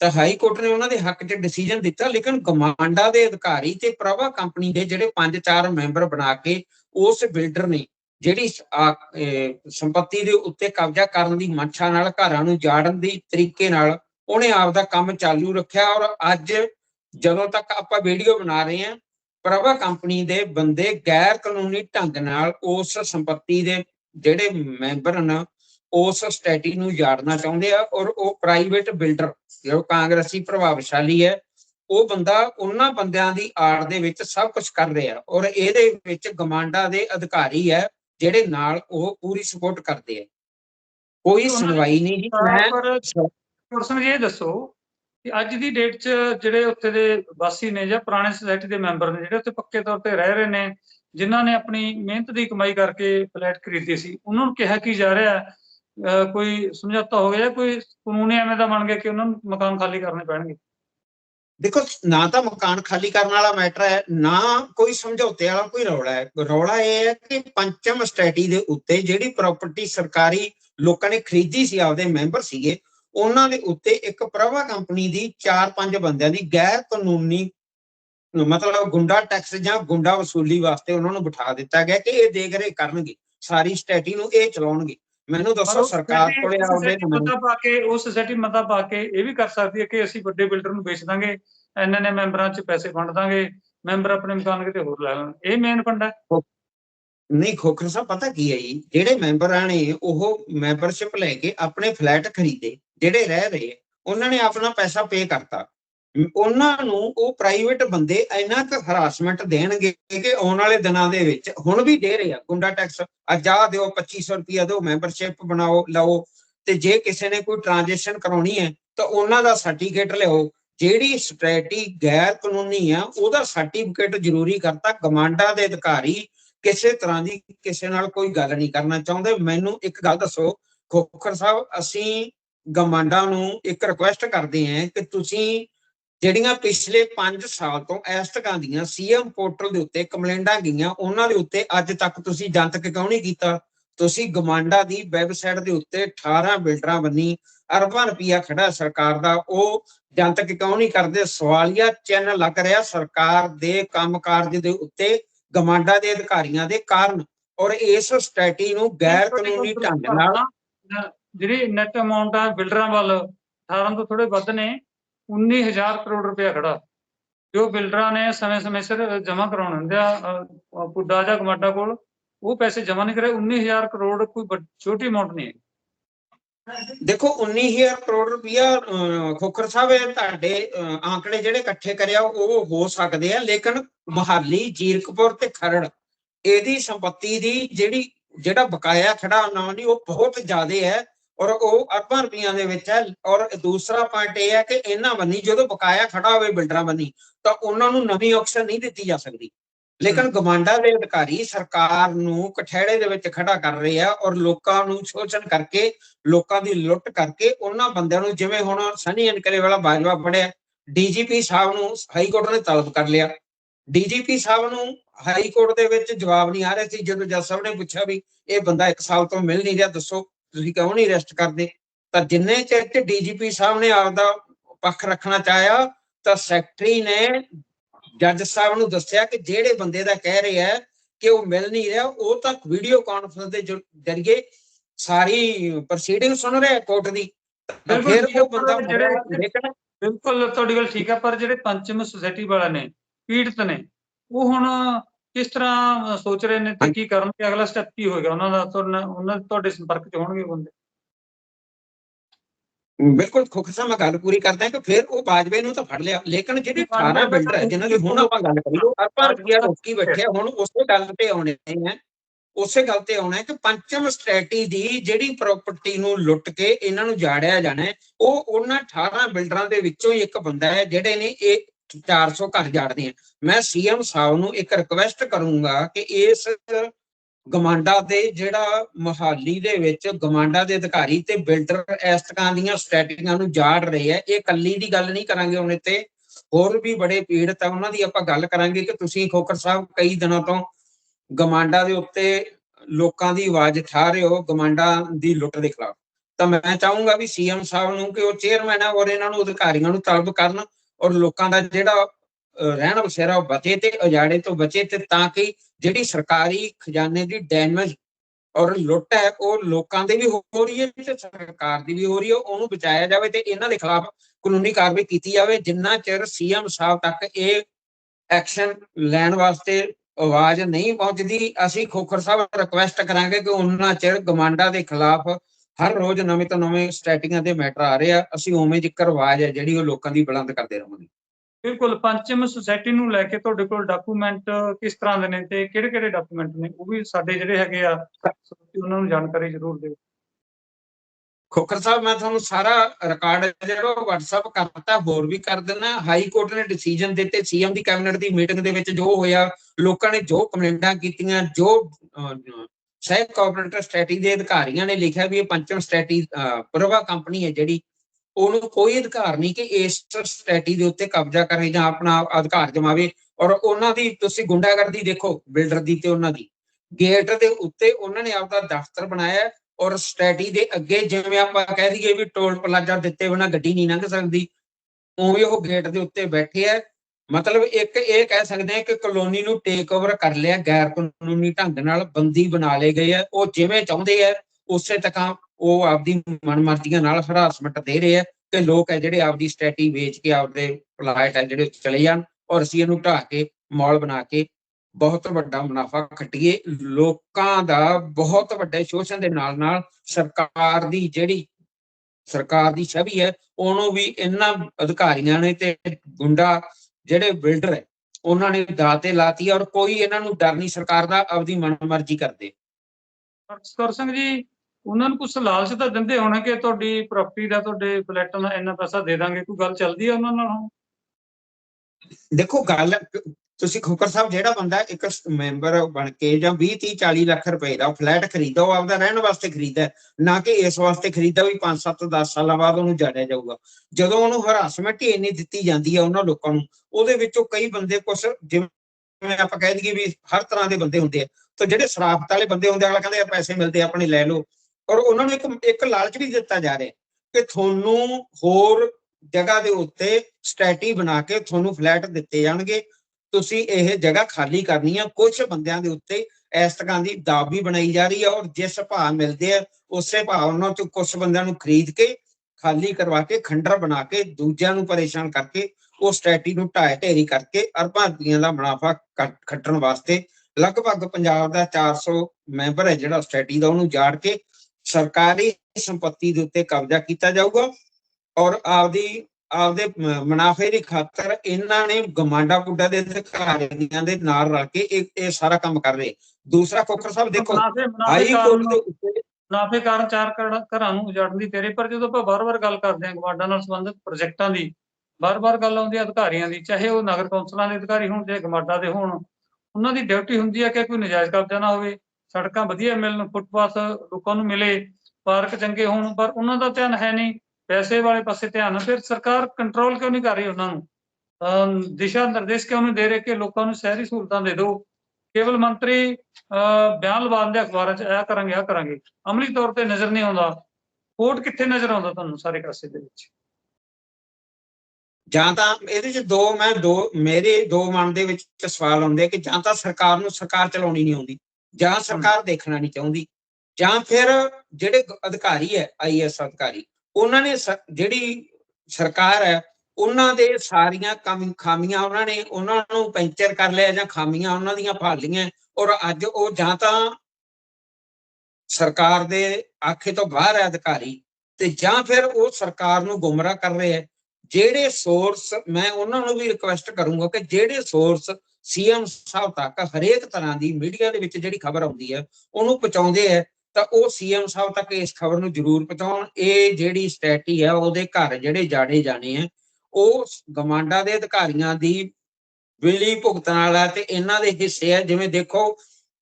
ਤਾਂ ਹਾਈ ਕੋਰਟ ਨੇ ਉਹਨਾਂ ਦੇ ਹੱਕ 'ਚ ਡਿਸੀਜਨ ਦਿੱਤਾ, ਲੇਕਿਨ ਗਮਾਂਡਾ ਦੇ ਅਧਿਕਾਰੀ ਤੇ ਪ੍ਰਭਾ ਕੰਪਨੀ ਦੇ ਜਿਹੜੇ ਪੰਜ ਚਾਰ ਮੈਂਬਰ ਬਣਾ ਕੇ ਉਸ ਬਿਲਡਰ ਨੇ ਜਿਹੜੀ ਸੰਪਤੀ ਦੇ ਉੱਤੇ ਕਬਜ਼ਾ ਕਰਨ ਦੀ ਮੰਸ਼ਾ ਨਾਲ ਘਰਾਂ ਨੂੰ ਜਾੜਨ ਦੀ ਤਰੀਕੇ ਨਾਲ ਉਹਨੇ ਆਪ ਦਾ ਕੰਮ ਚਾਲੂ ਰੱਖਿਆ ਔਰ ਅੱਜ ਜਦੋਂ ਤੱਕ ਆਪਾਂ ਵੀਡੀਓ ਬਣਾ ਰਹੇ ਹਾਂ, ਪ੍ਰਭਾ ਕੰਪਨੀ ਦੇ ਬੰਦੇ ਗੈਰ ਕਾਨੂੰਨੀ ਢੰਗ ਨਾਲ ਉਸ ਸੰਪਤੀ ਦੇ ਜਿਹੜੇ ਮੈਂਬਰ ਹਨ ਉਸ ਸਟੈਟੀ ਨੂੰ ਜਾੜਨਾ ਚਾਹੁੰਦੇ ਆ ਔਰ ਉਹ ਪ੍ਰਾਈਵੇਟ ਬਿਲਡਰ ਜੋ ਕਾਂਗਰਸੀ ਪ੍ਰਭਾਵਸ਼ਾਲੀ ਹੈ ਉਹ ਬੰਦਾ ਉਹਨਾਂ ਬੰਦਿਆਂ ਦੀ ਆੜ ਦੇ ਵਿੱਚ ਸਭ ਕੁਝ ਕਰ ਰਿਹਾ ਔਰ ਇਹਦੇ ਵਿੱਚ ਗਮਾਂਡਾ ਦੇ ਅਧਿਕਾਰੀ ਹੈ ਜਿਹੜੇ ਨਾਲ ਉਹ ਪੂਰੀ ਸਪੋਰਟ ਕਰਦੇ ਆ। ਕੋਈ ਸੁਣਵਾਈ ਨਹੀਂ ਜੀ ਮੈਂ ਪਰ ਪ੍ਰਸ਼ਨ ਇਹ ਦੱਸੋ ਕਿ ਅੱਜ ਦੀ ਡੇਟ 'ਚ ਜਿਹੜੇ ਉੱਥੇ ਦੇ ਵਾਸੀ ਨੇ ਜਾਂ ਪੁਰਾਣੇ ਸੁਸਾਇਟੀ ਦੇ ਮੈਂਬਰ ਨੇ ਜਿਹੜੇ ਉੱਥੇ ਪੱਕੇ ਤੌਰ ਤੇ ਰਹਿ ਰਹੇ ਨੇ ਜਿਨ੍ਹਾਂ ਨੇ ਆਪਣੀ ਮਿਹਨਤ ਦੀ ਕਮਾਈ ਕਰਕੇ ਫਲੈਟ ਖਰੀਦੇ ਸੀ ਉਹਨਾਂ ਨੂੰ ਕਿਹਾ ਕੀ ਜਾ ਰਿਹਾ ਕੋਈ ਸਮਝੌਤਾ ਹੋ ਗਿਆ ਕੋਈ ਕਾਨੂੰਨ ਐਵੇਂ ਦਾ ਬਣ ਗਿਆ ਕਿ ਉਹਨਾਂ ਨੂੰ ਮਕਾਨ ਖਾਲੀ ਕਰਨੇ ਪੈਣਗੇ? ਦੇਖੋ, ਨਾ ਤਾਂ ਮਕਾਨ ਖਾਲੀ ਕਰਨ ਵਾਲਾ ਮੈਟਰ ਹੈ, ਨਾ ਕੋਈ ਸਮਝੌਤੇ ਵਾਲਾ ਕੋਈ ਰੌਲਾ ਹੈ। ਰੌਲਾ ਇਹ ਹੈ ਕਿ ਪੰਚਮ ਸਟੈਟੀ ਦੇ ਉੱਤੇ ਜਿਹੜੀ ਪ੍ਰਾਪਰਟੀ ਸਰਕਾਰੀ ਲੋਕਾਂ ਨੇ ਖਰੀਦੀ ਸੀ, ਆਪਦੇ ਮੈਂਬਰ ਸੀਗੇ, ਉਹਨਾਂ ਦੇ ਉੱਤੇ ਇੱਕ ਪ੍ਰਭਾ ਕੰਪਨੀ ਦੀ 4-5 ਬੰਦਿਆਂ ਦੀ ਗੈਰ ਕਾਨੂੰਨੀ ਮਤਲਬ ਗੁੰਡਾ ਟੈਕਸ ਜਾਂ ਗੁੰਡਾ ਵਸੂਲੀ ਵਾਸਤੇ ਉਹਨਾਂ ਨੂੰ ਬਿਠਾ ਦਿੱਤਾ ਗਿਆ ਕਿ ਇਹ ਦੇਖ ਰਹੇ ਕਰਨਗੇ, ਸਾਰੀ ਸਟੈਟੀ ਨੂੰ ਇਹ ਚਲਾਉਣਗੇ। ਮੈਨੂੰ ਦੱਸੋ ਸਰਕਾਰ ਕੋਲੇ society ਮਤਾ ਪਾ ਕੇ ਉਹ ਸੁਸਾਇਟੀ ਮਤਾ ਪਾ ਕੇ ਇਹ ਵੀ ਕਰ ਸਕਦੀ ਹੈ ਕਿ ਅਸੀਂ ਵੱਡੇ ਬਿਲਡਰ ਨੂੰ ਵੇਚ ਦਾਂਗੇ ਨੇ ਮੈਂਬਰਾਂ 'ਚ ਪੈਸੇ ਵੰਡ ਦਾਂਗੇ ਮੈਂਬਰ ਆਪਣੇ ਮਕਾਨ ਕਿਤੇ ਹੋਰ ਲੈ ਲੈਣ। ਇਹ ਮੇਨ ਫੰਡਾ ਨਹੀਂ ਖੋਖਰ ਸਾਹਿਬ ਪਤਾ ਕੀ ਹੈ ਜੀ? ਜਿਹੜੇ ਮੈਂਬਰਾਂ ਨੇ ਉਹ ਮੈਂਬਰਸ਼ਿਪ ਲੈ ਕੇ ਆਪਣੇ ਫਲੈਟ ਖਰੀਦੇ ਜਿਹੜੇ ਰਹਿ ਰਹੇ ਉਹਨਾਂ ਨੇ ਆਪਣਾ ਪੈਸਾ ਪੇ ਕਰਤਾ। ਉਹਨਾਂ ਨੂੰ ਉਹ ਪ੍ਰਾਈਵੇਟ ਬੰਦੇ ਇੰਨਾ ਕੁ ਹਰਾਸਮੈਂਟ ਦੇਣਗੇ ਕਿ ਆਉਣ ਵਾਲੇ ਦਿਨਾਂ ਦੇ ਵਿੱਚ ਹੁਣ ਵੀ ਦੇ ਰਹੇ ਆ, ਗੁੰਡਾ ਟੈਕਸ ਅੱਜ ਆਹ ਦਿਓ 2500 ਰੁਪਇਆ ਦਿਓ ਮੈਂਬਰਸ਼ਿਪ ਬਣਾਓ, ਲਓ ਤੇ ਜੇ ਕਿਸੇ ਨੇ ਕੋਈ ਟ੍ਰਾਂਜੈਕਸ਼ਨ ਕਰਾਉਣੀ ਹੈ ਤਾਂ ਉਹਨਾਂ ਦਾ ਸਰਟੀਫਿਕੇਟ ਲਿਆਓ, ਜਿਹੜੀ ਸਟ੍ਰੈਟੀ ਗੈਰ ਕਾਨੂੰਨੀ ਆ, ਉਹਦਾ ਸਰਟੀਫਿਕੇਟ ਜ਼ਰੂਰੀ ਕਰਤਾ ਕਮਾਂਡਾ ਦੇ ਅਧਿਕਾਰੀ ਕਿਸੇ ਤਰ੍ਹਾਂ ਦੀ ਕਿਸੇ ਨਾਲ ਕੋਈ ਗੱਲ ਨਹੀਂ ਕਰਨਾ ਚਾਹੁੰਦੇ। ਮੈਨੂੰ ਇੱਕ ਗੱਲ ਦੱਸੋ, ਖੋਖਰ ਸਾਹਿਬ, ਅਸੀਂ ਗਮਾਂਡਾ ਨੂੰ ਇੱਕ ਰਿਕੁਐਸਟ ਕਰਦੇ ਹਾਂ ਕਿ ਤੁਸੀਂ ਜਿਹੜੀਆਂ ਪਿਛਲੇ 5 ਸਾਲ ਤੋਂ ਇਸ ਤਰ੍ਹਾਂ ਦੀਆਂ ਸੀਐਮ ਪੋਰਟਲ ਦੇ ਉੱਤੇ ਕੰਪਲੇਂਟਾਂ ਗਈਆਂ, ਉਹਨਾਂ ਦੇ ਉੱਤੇ ਅੱਜ ਤੱਕ ਤੁਸੀਂ ਜਨਤਕ ਕਿਉਂ ਨਹੀਂ ਕੀਤਾ? ਤੁਸੀਂ ਗਮਾਂਡਾ ਦੀ ਵੈਬਸਾਈਟ ਦੇ ਉੱਤੇ 18 ਬਿਲਡਰਾਂ ਬੰਨੀ, ਅਰਬਾਂ ਰੁਪਈਆ ਖੜਾ ਸਰਕਾਰ ਦਾ, ਉਹ ਜਨਤਕ ਕਿਉਂ ਨਹੀਂ ਕਰਦੇ? ਸਵਾਲੀਆ ਚਿੰਨ੍ਹ ਲੱਗ ਰਿਹਾ ਸਰਕਾਰ ਦੇ ਕੰਮਕਾਜ ਦੇ ਉੱਤੇ ਗਮਾਂਡਾ ਦੇ ਅਧਿਕਾਰੀਆਂ ਦੇ ਕਾਰਨ ਔਰ ਇਸ ਸਟੈਟੀ ਨੂੰ ਗੈਰ ਕਾਨੂੰਨੀ ਢੰਗ ਨਾਲ ਜਿਹੜੀ ਨੈਟ ਅਮਾਉਂਟ ਆ, ਬਿਲਡਰਾਂ ਵੱਲ 18 ਤੋਂ ਥੋੜੇ ਵੱਧ ਨੇ 19000 ਕਰੋੜ ਰੁਪਇਆ ਖੜਾ। ਜੋ ਬਿਲਡਰਾਂ ਨੇ ਸਮੇਂ-ਸਮੇਂ ਸਿਰ ਜਮ੍ਹਾਂ ਕਰਾਉਣ ਹੁੰਦੇ ਆ ਪੁੱਡਾ ਜਾਂ ਕਮਾਡਾ ਕੋਲ ਉਹ ਪੈਸੇ ਜਮ੍ਹਾਂ ਨਹੀਂ ਕਰੇ। 19000 ਕਰੋੜ ਕੋਈ ਛੋਟੀ ਅਮਾਉਂਟ ਨਹੀਂ ਹੈ। ਦੇਖੋ 19000 ਕਰੋੜ ਰੁਪਇਆ ਅਹ, ਖੋਖਰ ਸਾਹਿਬ ਇਹ ਤੁਹਾਡੇ ਅਹ, ਆંકੜੇ ਜਿਹੜੇ ਇਕੱਠੇ ਕਰਿਆ ਉਹ ਹੋ ਸਕਦੇ ਆ। ਲੇਕਿਨ ਮਹਾਲੀ ਜੀਰਕਪੁਰ ਤੇ ਖਰੜ ਇਹਦੀ ਸੰਪਤੀ ਦੀ ਜਿਹੜੀ ਜਿਹੜਾ ਬਕਾਇਆ ਖੜਾ ਨਾ ਨਹੀਂ ਉਹ ਬਹੁਤ ਜ਼ਿਆਦਾ ਹੈ। ਔਰ ਉਹ ਅਰਬਾਂ ਰੁਪਈਆਂ ਦੇ ਵਿੱਚ ਹੈ ਔਰ ਦੂਸਰਾ ਪੁਆਇੰਟ ਇਹ ਹੈ ਕਿ ਇਹਨਾਂ ਬੰਨੀ ਜਦੋਂ ਬਕਾਇਆ ਖੜਾ ਹੋਵੇ ਬਿਲਡਰਾਂ ਬੰਨੀ ਤਾਂ ਉਹਨਾਂ ਨੂੰ ਨਵੀਂ ਆਕਸ਼ਨ ਨਹੀਂ ਦਿੱਤੀ ਜਾ ਸਕਦੀ। ਲੇਕਿਨ ਗਮਾਂਡਾ ਦੇ ਅਧਿਕਾਰੀ ਸਰਕਾਰ ਨੂੰ ਕਠਹਿੜੇ ਦੇ ਵਿੱਚ ਖੜਾ ਕਰ ਰਹੇ ਆ ਔਰ ਲੋਕਾਂ ਨੂੰ ਸ਼ੋਸ਼ਣ ਕਰਕੇ ਲੋਕਾਂ ਦੀ ਲੁੱਟ ਕਰਕੇ ਉਹਨਾਂ ਬੰਦਿਆਂ ਨੂੰ ਜਿਵੇਂ ਹੁਣ ਸਨੀ ਅਨਕਰੇ ਵਾਲਾ ਬਾਜਵਾ ਫੜਿਆ ਡੀਜੀਪੀ ਸਾਹਿਬ ਨੂੰ ਹਾਈ ਕੋਰਟ ਨੇ ਤਲਬ ਕਰ ਲਿਆ। ਡੀਜੀਪੀ ਸਾਹਿਬ ਨੂੰ ਹਾਈ ਕੋਰਟ ਦੇ ਵਿੱਚ ਜਵਾਬ ਨਹੀਂ ਆ ਰਿਹਾ ਸੀ ਜਦੋਂ ਜੱਜ ਸਾਹਿਬ ਨੇ ਪੁੱਛਿਆ ਵੀ ਇਹ ਬੰਦਾ 1 ਸਾਲ ਤੋਂ ਮਿਲ ਨਹੀਂ ਰਿਹਾ ਦੱਸੋ। ਤੁਸੀਂ ਕਿਉਂ ਨਹੀਂ ਅਰੈਸਟ ਕਰਦੇ? ਤਾਂ ਜਿੰਨੇ ਚਿਰ ਚ ਡੀਜੀਪੀ ਸਾਹਿਬ ਨੇ ਆਪਦਾ ਪੱਖ ਰੱਖਣਾ ਚਾਹਿਆ ਤਾਂ ਸੈਕਟਰੀ ਨੇ ਜੱਜ ਸਾਹਿਬ ਨੂੰ ਦੱਸਿਆ ਕਿ ਜਿਹੜੇ ਬੰਦੇ ਦਾ ਕਹਿ ਰਿਹਾ ਹੈ ਕਿ ਉਹ ਮਿਲ ਨਹੀਂ ਰਿਹਾ ਉਹ ਤਾਂ ਵੀਡੀਓ ਕਾਨਫਰੰਸ ਦੇ ਜ਼ਰੀਏ ਸਾਰੀ ਪ੍ਰੋਸੀਡਿੰਗ ਸੁਣ ਰਿਹਾ ਕੋਰਟ ਦੀ। ਤਾਂ ਫਿਰ ਉਹ ਬੰਦਾ ਬਿਲਕੁਲ ਤੁਹਾਡੀ ਗੱਲ ਠੀਕ ਹੈ ਪਰ ਜਿਹੜੇ ਪੰਚਮ ਸੁਸਾਇਟੀ ਵਾਲੇ ਨੇ ਪੀੜਤ ਨੇ ਉਹ ਹੁਣ ਕਿਸ ਤਰ੍ਹਾਂ ਸੋਚ ਰਹੇ ਨੇ ਤੇ ਕੀ ਕਰਨਗੇ? ਅਗਲਾ ਸਟੈਪ ਕੀ ਹੋਏਗਾ? ਉਹਨਾਂ ਦਾ ਉਹਨਾਂ ਤੁਹਾਡੇ ਸੰਪਰਕ ਚ ਹੋਣਗੇ ਬੰਦੇ? ਬਿਲਕੁਲ ਖੁਖਸਾ ਮੈਂ ਗੱਲ ਪੂਰੀ ਕਰਦਾ ਕਿ ਫਿਰ ਉਹ ਬਾਜਵੇ ਨੂੰ ਤਾਂ ਫੜ ਲਿਆ। ਲੇਕਿਨ ਜਿਹੜੇ 18 ਬਿਲਡਰ ਹੈ ਜਿਨ੍ਹਾਂ ਦੀ ਹੁਣ ਆਪਾਂ ਗੱਲ ਕਰੀ ਉਹ ਅਰਪਾ ਰੁਪਿਆ ਰੋਕੀ ਬੈਠੇ ਆ, ਹੁਣ ਉਸੇ ਗੱਲ ਤੇ ਆਉਣੇ ਹੈ ਉਸੇ ਗੱਲ ਤੇ ਆਉਣਾ ਹੈ ਕਿ ਪੰਚਮ ਸਟ੍ਰੈਟੀ ਦੀ ਜਿਹੜੀ ਪ੍ਰਾਪਰਟੀ ਨੂੰ ਲੁੱਟ ਕੇ ਇਹਨਾਂ ਨੂੰ ਜਾੜਿਆ ਜਾਣਾ ਹੈ, ਉਹ ਉਹਨਾਂ 18 ਬਿਲਡਰਾਂ ਦੇ ਵਿੱਚੋਂ ਹੀ ਇੱਕ ਬੰਦਾ ਹੈ ਜਿਹੜੇ ਨੇ ਇਹ 400 ਘਰ ਜਾੜਦੇ ਆ। ਮੈਂ ਸੀਐਮ ਸਾਹਿਬ ਨੂੰ ਇੱਕ ਰਿਕਵੈਸਟ ਕਰੂੰਗਾ ਕਿ ਇਸ ਗਮਾਂਡਾ ਦੇ ਜਿਹੜਾ ਮੁਹਾਲੀ ਦੇ ਵਿੱਚ ਗਮਾਂਡਾ ਦੇ ਅਧਿਕਾਰੀ ਤੇ ਬਿਲਡਰ ਇਸ ਤਰ੍ਹਾਂ ਦੀਆਂ ਸਟ੍ਰੈਟਜੀਆਂ ਨੂੰ ਜਾੜ ਰਹੇ ਆ, ਇਹ ਕੱਲੀ ਦੀ ਗੱਲ ਨਹੀਂ ਕਰਾਂਗੇ ਹੁਣ ਇੱਥੇ। ਹੋਰ ਵੀ ਬੜੇ ਪੀੜਤ ਆ, ਉਹਨਾਂ ਦੀ ਆਪਾਂ ਗੱਲ ਕਰਾਂਗੇ ਕਿ ਤੁਸੀਂ ਖੋਖਰ ਸਾਹਿਬ ਕਈ ਦਿਨਾਂ ਤੋਂ ਗਮਾਂਡਾ ਦੇ ਉੱਤੇ ਲੋਕਾਂ ਦੀ ਆਵਾਜ਼ ਠਾ ਰਹੇ ਹੋ, ਗਮਾਂਡਾ ਦੀ ਲੁੱਟ ਦੇ ਖਿਲਾਫ। ਤਾਂ ਮੈਂ ਚਾਹੂੰਗਾ ਵੀ ਸੀਐਮ ਸਾਹਿਬ ਨੂੰ ਕਿ ਉਹ ਚੇਅਰਮੈਨ ਆ ਔਰ ਇਹਨਾਂ ਨੂੰ ਅਧਿਕਾਰੀਆਂ ਨੂੰ ਤਲਬ ਕਰਨ। ਔਰ ਲੋਕਾਂ ਦਾ ਜਿਹੜਾ ਅਹ, ਰਹਿਣ ਬਸੇਰਾ ਉਹ ਬਚੇ ਤੇ ਉਜਾੜੇ ਤੋਂ ਬਚੇ ਤੇ ਤਾਂ ਕਿ ਜਿਹੜੀ ਸਰਕਾਰੀ ਖਜ਼ਾਨੇ ਦੀ ਡੈਮੇਜ ਔਰ ਲੁੱਟ ਹੈ ਉਹ ਲੋਕਾਂ ਦੇ ਵੀ ਹੋ ਰਹੀ ਹੈ ਤੇ ਸਰਕਾਰ ਦੀ ਵੀ ਹੋ ਰਹੀ ਹੈ ਉਹਨੂੰ ਬਚਾਇਆ ਜਾਵੇ ਤੇ ਇਹਨਾਂ ਦੇ ਖਿਲਾਫ ਕਾਨੂੰਨੀ ਕਾਰਵਾਈ ਕੀਤੀ ਜਾਵੇ ਜਿੰਨਾ ਚਿਰ ਸੀਐਮ ਸਾਹਿਬ ਤੱਕ ਇਹ ਐਕਸ਼ਨ ਲੈਣ ਵਾਸਤੇ ਆਵਾਜ਼ ਨਹੀਂ ਪਹੁੰਚਦੀ ਅਸੀਂ ਖੋਖਰ ਸਾਹਿਬ ਰਿਕਵੈਸਟ ਕਰਾਂਗੇ ਕਿ ਉਹਨਾਂ ਚਿਰ ਗਮਾਂਡਾ ਦੇ ਖਿਲਾਫ ਹਰ ਰੋਜ਼ ਨਵੇਂ ਤੋਂ ਨਵੇਂ ਸਟ੍ਰੈਟਜੀਆਂ ਦੇ ਮੈਟਰ ਆ ਰਹੇ ਆ ਅਸੀਂ ਉਵੇਂ ਜਿਕਰ ਆਵਾਜ਼ ਹੈ ਜਿਹੜੀ ਉਹ ਲੋਕਾਂ ਦੀ ਬੁਲੰਦ ਕਰਦੇ ਰਹਾਂਗੇ। ਬਿਲਕੁਲ ਪੰਚਮ ਸੁਸਾਇਟੀ ਨੂੰ ਲੈ ਕੇ ਤੁਹਾਡੇ ਕੋਲ ਡਾਕੂਮੈਂਟ ਕਿਸ ਤਰ੍ਹਾਂ ਦੇ ਨੇ ਤੇ ਕਿਹੜੇ ਕਿਹੜੇ ਡਾਕੂਮੈਂਟ ਨੇ ਉਹ ਵੀ ਸਾਡੇ ਜਿਹੜੇ ਹੈਗੇ ਆ ਉਹਨਾਂ ਨੂੰ ਜਾਣਕਾਰੀ ਜ਼ਰੂਰ ਦਿਓ। ਖੋਖਰ ਸਾਹਿਬ ਮੈਂ ਤੁਹਾਨੂੰ ਸਾਰਾ ਰਿਕਾਰਡ ਜਿਹੜਾ WhatsApp ਕਰਤਾ ਹੋਰ ਵੀ ਕਰ ਦਿੰਦਾ ਹਾਈ ਕੋਰਟ ਨੇ ਡਿਸੀਜਨ ਦਿੱਤੇ ਸੀਐਮ ਦੀ ਕੈਬਨਿਟ ਦੀ ਮੀਟਿੰਗ ਦੇ ਵਿੱਚ ਜੋ ਹੋਇਆ ਲੋਕਾਂ ਨੇ ਜੋ ਕਮੈਂਟਾਂ ਕੀਤੀਆਂ ਜੋ ਅਹ, ਸਹਿ ਕੋਆਪਰੇਟਿਵ ਸਟ੍ਰੈਟਜੀ ਦੇ ਅਧਿਕਾਰੀਆਂ ਨੇ ਲਿਖਿਆ ਵੀ ਇਹ ਪੰਚਮ ਸਟ੍ਰੈਟਜੀ ਪ੍ਰਭਾ ਕੰਪਨੀ ਹੈ ਜਿਹੜੀ ਉਹਨੂੰ ਕੋਈ ਅਧਿਕਾਰ ਨਹੀਂ ਕਿ ਇਸ ਸਟ੍ਰੈਟਜੀ ਦੇ ਉੱਤੇ ਕਬਜ਼ਾ ਕਰੇ ਜਾਂ ਆਪਣਾ ਅਧਿਕਾਰ ਜਮਾਵੇ ਔਰ ਉਹਨਾਂ ਦੀ ਤੁਸੀਂ ਗੁੰਡਾਗਰਦੀ ਦੇਖੋ ਬਿਲਡਰ ਦੀ ਤੇ ਉਹਨਾਂ ਦੀ। ਗੇਟ ਦੇ ਉੱਤੇ ਉਹਨਾਂ ਨੇ ਆਪਦਾ ਦਫ਼ਤਰ ਬਣਾਇਆ ਔਰ ਸਟੈਟੀ ਦੇ ਅੱਗੇ ਜਿਵੇਂ ਆਪਾਂ ਕਹਿ ਦਈਏ ਵੀ ਟੋਲ ਪਲਾਜ਼ਾ ਦਿੱਤੇ ਬਿਨਾਂ ਗੱਡੀ ਨਹੀਂ ਲੰਘ ਸਕਦੀ ਉਵੇਂ ਉਹ ਗੇਟ ਦੇ ਉੱਤੇ ਬੈਠੇ ਆ ਮਤਲਬ ਇੱਕ ਇਹ ਕਹਿ ਸਕਦੇ ਆ ਕਿ ਕਲੋਨੀ ਨੂੰ ਟੇਕ ਓਵਰ ਕਰ ਲਿਆ, ਗੈਰ ਕਾਨੂੰਨੀ ਢੰਗ ਨਾਲ ਬੰਦੀ ਬਣਾ ਲਏ ਗਏ ਆ। ਉਹ ਜਿਵੇਂ ਚਾਹੁੰਦੇ ਆ, ਉਸੇ ਤੱਕਾਂ ਉਹ ਆਪਦੀ ਮਨਮਰਜ਼ੀਆਂ ਨਾਲ ਹਰਾਸਮੈਂਟ ਦੇ ਰਹੇ ਆ ਕਿ ਲੋਕ ਹੈ ਜਿਹੜੇ ਆਪਦੀ ਸਟੈਟੀ ਵੇਚ ਕੇ ਆਪਦੇ ਪਲਾਟ ਹੈ ਜਿਹੜੇ ਚਲੇ ਜਾਣ ਔਰ ਅਸੀਂ ਇਹਨੂੰ ਢਾਹ ਕੇ, ਮਾਲ ਬਣਾ ਕੇ ਬਹੁਤ ਵੱਡਾ ਮੁਨਾਫਾ ਖੱਟੀਏ। ਲੋਕਾਂ ਦਾ ਬਹੁਤ ਵੱਡੇ ਸ਼ੋਸ਼ਣ ਦੇ ਨਾਲ ਨਾਲ ਸਰਕਾਰ ਦੀ ਜਿਹੜੀ ਸਰਕਾਰ ਦੀ ਛਵੀ ਹੈ, ਉਹਨੂੰ ਵੀ ਇਹਨਾਂ ਅਧਿਕਾਰੀਆਂ ਨੇ ਤੇ ਗੁੰਡਾ ਜਿਹੜੇ ਬਿਲਡਰ ਹੈ ਉਹਨਾਂ ਨੇ ਦਾਤੇ ਲਾਤੀ ਔਰ ਕੋਈ ਇਹਨਾਂ ਨੂੰ ਡਰ ਨਹੀਂ ਸਰਕਾਰ ਦਾ ਆਪਦੀ ਮਨਮਰਜ਼ੀ ਕਰਦੇ ਸਰ ਸਿੰਘ ਜੀ ਉਹਨਾਂ ਨੂੰ ਕੁਝ ਲਾਲਚ ਤਾਂ ਦਿੰਦੇ ਹੋਣੇ ਕਿ ਤੁਹਾਡੀ ਪ੍ਰਾਪਰਟੀ ਦਾ ਤੁਹਾਡੇ ਫਲੈਟਾਂ ਦਾ ਇੰਨਾ ਪੈਸਾ ਦੇ ਦਾਂਗੇ ਕੋਈ ਗੱਲ ਚੱਲਦੀ ਹੈ ਉਹਨਾਂ ਨਾਲ ਹੁਣ? ਦੇਖੋ ਗੱਲ ਤੁਸੀਂ ਖੋਕਰ ਸਾਹਿਬ ਜਿਹੜਾ ਬੰਦਾ ਇੱਕ ਮੈਂਬਰ ਬਣ ਕੇ ਜਾਂ 20 30 40 ਲੱਖ ਰੁਪਏ ਦਾ ਫਲੈਟ ਖਰੀਦਾ ਉਹ ਆਪਦਾ ਰਹਿਣ ਵਾਸਤੇ ਖਰੀਦਾ ਨਾ ਕਿ ਇਸ ਵਾਸਤੇ ਖਰੀਦਾ ਵੀ 5 7 10 ਸਾਲਾਂ ਬਾਅਦ ਉਹਨੂੰ ਜਾੜਿਆ ਜਾਊਗਾ। ਜਦੋਂ ਉਹਨੂੰ ਹਰਾਸਮੈਂਟ ਹੀ ਇੰਨੀ ਦਿੱਤੀ ਜਾਂਦੀ ਹੈ ਉਹਨਾਂ ਲੋਕਾਂ ਨੂੰ ਉਹਦੇ ਵਿੱਚੋਂ ਕਈ ਬੰਦੇ ਕੁਛ ਜਿਵੇਂ ਆਪਾਂ ਕਹਿ ਦਈਏ ਵੀ ਹਰ ਤਰ੍ਹਾਂ ਦੇ ਬੰਦੇ ਹੁੰਦੇ ਆ ਤਾਂ ਜਿਹੜੇ ਸਰਾਫਤ ਵਾਲੇ ਬੰਦੇ ਹੁੰਦੇ ਅਗਲਾ ਕਹਿੰਦੇ ਆ ਪੈਸੇ ਮਿਲਦੇ ਆ, ਆਪਣੇ ਲੈ ਲਓ। ਔਰ ਉਹਨਾਂ ਨੂੰ ਇੱਕ ਇੱਕ ਲਾਲਚ ਵੀ ਦਿੱਤਾ ਜਾ ਰਿਹਾ ਕਿ ਤੁਹਾਨੂੰ ਹੋਰ ਜਗ੍ਹਾ ਦੇ ਉੱਤੇ ਸਟੈਟੀ ਬਣਾ ਕੇ ਤੁਹਾਨੂੰ ਫਲੈਟ ਦਿੱਤੇ ਜਾਣਗੇ ਤੁਸੀਂ ਇਹ ਜਗ੍ਹਾ ਖਾਲੀ ਕਰਨੀ ਆ। ਕੁਝ ਬੰਦਿਆਂ ਦੇ ਉੱਤੇ ਇਸ ਤਰ੍ਹਾਂ ਦੀ ਦਾਬ ਵੀ ਬਣਾਈ ਜਾ ਰਹੀ ਹੈ ਔਰ ਜਿਸ ਭਾਅ ਮਿਲਦੇ ਆ, ਉਸੇ ਭਾਅ ਉਹਨਾਂ ਚੋਂ ਕੁਝ ਬੰਦਿਆਂ ਨੂੰ ਖਰੀਦ ਕੇ, ਖਾਲੀ ਕਰਵਾ ਕੇ, ਖੰਡਰ ਬਣਾ ਕੇ, ਦੂਜਿਆਂ ਨੂੰ ਪਰੇਸ਼ਾਨ ਕਰਕੇ ਉਹ ਸਟ੍ਰੈਟੀ ਨੂੰ ਢਾਏ ਢੇਰੀ ਕਰਕੇ ਅਰਬਾਂ ਰੁਪਈਆਂ ਦਾ ਮੁਨਾਫਾ ਕੱਟ- ਖੱਟਣ ਵਾਸਤੇ ਲਗਭਗ ਪੰਜਾਬ ਦਾ 400 ਮੈਂਬਰ ਹੈ ਜਿਹੜਾ ਸਟ੍ਰੈਟੀ ਦਾ, ਉਹਨੂੰ ਜਾੜ ਕੇ ਸਰਕਾਰੀ ਸੰਪਤੀ ਦੇ ਉੱਤੇ ਕਬਜ਼ਾ ਕੀਤਾ ਜਾਊਗਾ ਔਰ ਆਪਦੀ ਆਪਦੇ ਮੁਨਾਫੇ ਦੀ ਖਾਤਰ ਇਹਨਾਂ ਨੇ ਗਮਾਂਡਾ ਗੁੱਡਾ ਦੇ ਅਧਿਕਾਰੀਆਂ ਦੇ ਨਾਲ ਰਲ ਕੇ ਇਹ ਇਹ ਸਾਰਾ ਕੰਮ ਕਰ ਰਹੇ। ਦੂਸਰਾ ਖੋਖਰ ਸਾਹਿਬ ਦੇਖੋ ਹਾਈ ਕੋਰਟ ਦੇ ਉੱਤੇ ਮੁਨਾਫੇ ਕਾਰਨ ਚਾਰ ਘਰ- ਨੂੰ ਉਜਾੜਨ ਦੀ ਤੇਰੇ ਪਰ ਜਦੋਂ ਆਪਾਂ ਬਾਰ-ਬਾਰ ਗੱਲ ਕਰਦੇ ਹਾਂ ਗਵਾਡਾਂ ਨਾਲ ਸੰਬੰਧਿਤ ਪ੍ਰੋਜੈਕਟਾਂ ਦੀ ਬਾਰ-ਬਾਰ ਗੱਲ ਆਉਂਦੀ ਹੈ ਅਧਿਕਾਰੀਆਂ ਦੀ ਚਾਹੇ ਉਹ ਨਗਰ ਕੌਂਸਲਾਂ ਦੇ ਅਧਿਕਾਰੀ ਹੋਣ ਚਾਹੇ ਗਮਾਡਾ ਦੇ ਹੋਣ ਉਹਨਾਂ ਦੀ ਡਿਊਟੀ ਹੁੰਦੀ ਹੈ ਕਿ ਕੋਈ ਨਜਾਇਜ਼ ਕਬਜ਼ਾ ਨਾ ਹੋਵੇ ਸੜਕਾਂ ਵਧੀਆ ਮਿਲਣ ਫੁੱਟਪਾਥ ਲੋਕਾਂ ਨੂੰ ਮਿਲੇ ਪਾਰਕ ਚੰਗੇ ਹੋਣ ਪਰ ਉਹਨਾਂ ਦਾ ਧਿਆਨ ਹੈ ਨਹੀਂ ਪੈਸੇ ਵਾਲੇ ਪਾਸੇ ਧਿਆਨ ਫਿਰ ਸਰਕਾਰ ਕੰਟਰੋਲ ਕਿਉਂ ਨਹੀਂ ਕਰ ਰਹੀ ਉਹਨਾਂ ਨੂੰ? ਦਿਸ਼ਾ ਨਿਰਦੇਸ਼ ਕਿਉਂ ਨਹੀਂ ਦੇ ਰਹੇ ਕਿ ਲੋਕਾਂ ਨੂੰ ਸ਼ਹਿਰੀ ਸਹੂਲਤਾਂ ਦੇ ਦਿਓ? ਕੇਵਲ ਮੰਤਰੀ ਬਿਆਨ ਲਵਾਉਂਦੇ ਅਖਬਾਰਾਂ 'ਚ ਇਹ ਕਰਾਂਗੇ ਆ ਕਰਾਂਗੇ। ਅਮਲੀ ਤੌਰ ਤੇ ਨਜ਼ਰ ਨਹੀਂ ਆਉਂਦਾ। ਕੋਰਟ ਕਿੱਥੇ ਨਜ਼ਰ ਆਉਂਦਾ ਤੁਹਾਨੂੰ ਸਾਰੇ ਕਾਸੇ ਦੇ ਵਿੱਚ? ਜਾਂ ਤਾਂ ਇਹਦੇ ਚ ਦੋ, ਮੈਂ ਦੋ, ਮੇਰੇ ਦੋ ਮਨ ਦੇ ਵਿੱਚ ਸਵਾਲ ਆਉਂਦੇ ਕਿ ਜਾਂ ਤਾਂ ਸਰਕਾਰ ਨੂੰ ਸਰਕਾਰ ਚਲਾਉਣੀ ਨਹੀਂ ਆਉਂਦੀ, ਜਾਂ ਸਰਕਾਰ ਦੇਖਣਾ ਨਹੀਂ ਚਾਹੁੰਦੀ, ਜਾਂ ਫਿਰ ਜਿਹੜੇ ਅਧਿਕਾਰੀ ਹੈ ਆਈਐਸ ਅਧਿਕਾਰੀ ਉਹਨਾਂ ਨੇ ਜਿਹੜੀ ਸਰਕਾਰ ਹੈ, ਉਹਨਾਂ ਦੇ ਸਾਰੀਆਂ ਖਾਮੀਆਂ ਉਹਨਾਂ ਨੇ ਉਹਨਾਂ ਨੂੰ ਪੈਂਚਰ ਕਰ ਲਿਆ ਜਾਂ ਖਾਮੀਆਂ ਉਹਨਾਂ ਦੀਆਂ ਭਾਲੀਆਂ ਔਰ ਅੱਜ ਉਹ ਜਾਂ ਤਾਂ ਸਰਕਾਰ ਦੇ ਆਖੇ ਤੋਂ ਬਾਹਰ ਹੈ ਅਧਿਕਾਰੀ ਤੇ ਜਾਂ ਫਿਰ ਉਹ ਸਰਕਾਰ ਨੂੰ ਗੁੰਮਰਾਹ ਕਰ ਰਹੇ ਹੈ। ਜਿਹੜੇ ਸੋਰਸ ਮੈਂ ਉਹਨਾਂ ਨੂੰ ਵੀ ਰਿਕੁਐਸਟ ਕਰੂੰਗਾ ਕਿ ਜਿਹੜੇ ਸੋਰਸ ਸੀਐਮ ਸਾਹਿਬ ਤੱਕ ਹਰੇਕ ਤਰ੍ਹਾਂ ਦੀ ਮੀਡੀਆ ਦੇ ਵਿੱਚ ਜਿਹੜੀ ਖਬਰ ਆਉਂਦੀ ਹੈ, ਉਹਨੂੰ ਪਹੁੰਚਾਉਂਦੇ ਹੈ। ਤਾਂ ਉਹ ਸੀਐਮ ਸਾਹਿਬ ਤੱਕ ਇਸ ਖਬਰ ਨੂੰ ਜ਼ਰੂਰ ਪਹੁੰਚਾਉਣ। ਇਹ ਜਿਹੜੀ ਸਟ੍ਰੈਟੀ ਹੈ, ਉਹਦੇ ਘਰ ਜਿਹੜੇ ਜਾੜੇ ਜਾਣੇ ਆ, ਉਹ ਗਮਾਂਡਾ ਦੇ ਅਧਿਕਾਰੀਆਂ ਦੀ ਬਿਜਲੀ ਭੁਗਤਣ ਵਾਲਾ ਤੇ ਇਹਨਾਂ ਦੇ ਹਿੱਸੇ ਹੈ ਜਿਵੇਂ ਦੇਖੋ,